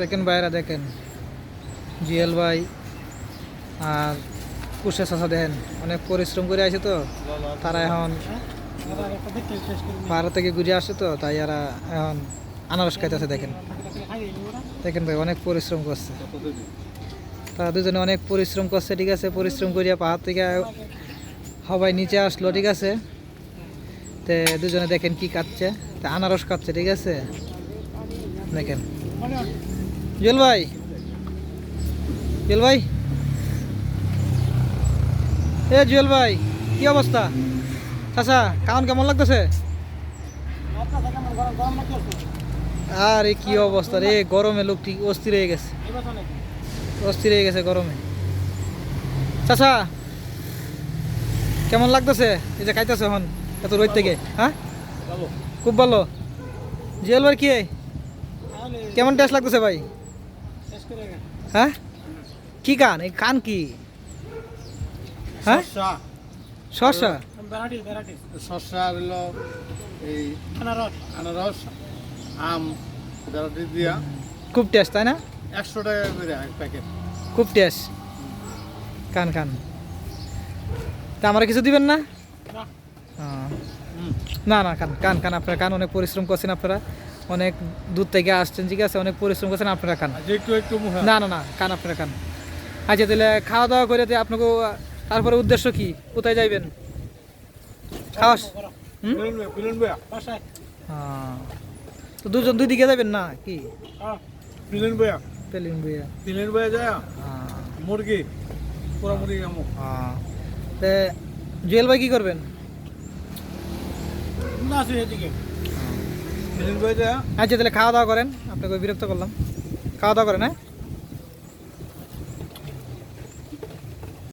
দেখেন ভাইরা দেখেন। জিএল ভাই আর কুশে চাষা দেখেন, অনেক পরিশ্রম করে আসে তো। তারা এখন পাহাড় থেকে ঘুরে আসে তো, তাই এরা এখন আনারস খাইতেছে, দেখেন। দেখেন ভাই, অনেক পরিশ্রম করছে। তারা দুজনে অনেক পরিশ্রম করছে, ঠিক আছে? পরিশ্রম করিয়া পাহাড় থেকে সবাই নিচে আসলো, ঠিক আছে? তে দুজনে দেখেন কি কাটছে তা আনারস কাটছে ঠিক আছে? দেখেন। জুয়েল ভাই। জুয়েল ভাই। এ জুয়েল ভাই, কি অবস্থা? চাচা কাউন কেমন লাগতেছে? আরে কি অবস্থা রে, গরমে লোক ঠিক অস্থির হয়ে গেছে। অস্থির হয়ে গেছে গরমে। চাচা, কেমন লাগতেছে? এই যে খাইতেছে এখন, এত রোদ থেকে হ্যাঁ? খুব ভালো। জুয়েল ভাই, কি? কেমন টেস্ট লাগতেছে ভাই? হ্যাঁ? কি কান এই কান কি? হ্যাঁ? শসা শসা হলো এই আনারস। আম ভ্যারাইটি দিয়া। খুব টেস্ট তাই না? একশো টাকা করে এক প্যাকেট খুব টেস্ট কান কান। তা আমার কিছু দিবেন না? না না কান কান কান আপনারা কান অনেক পরিশ্রম করছেন আপনারা। অনেক দূর থেকে আসছেন ঠিক আছে? অনেক পরিশ্রম করছেন আপনারা কান আজ একটু একটু না না না কান আপনারা কান আচ্ছা তাহলে খাওয়া দাওয়া করে তো আপনাকে তারপরে উদ্দেশ্য কি? কোথায় যাইবেন? আহ, তো দুজন দুই দিকে যাবেন না কি? বয়া পেলিন বয়া যায়? মুরগি? পুরো মুরগি আমো আহ। তে জুয়েল ভাই কি করবেন? না আছে এদিকে। আচ্ছা তাহলে খাওয়া দাওয়া করেন। আপনাকে বিরক্ত করলাম। খাওয়া দাওয়া করেন হ্যাঁ?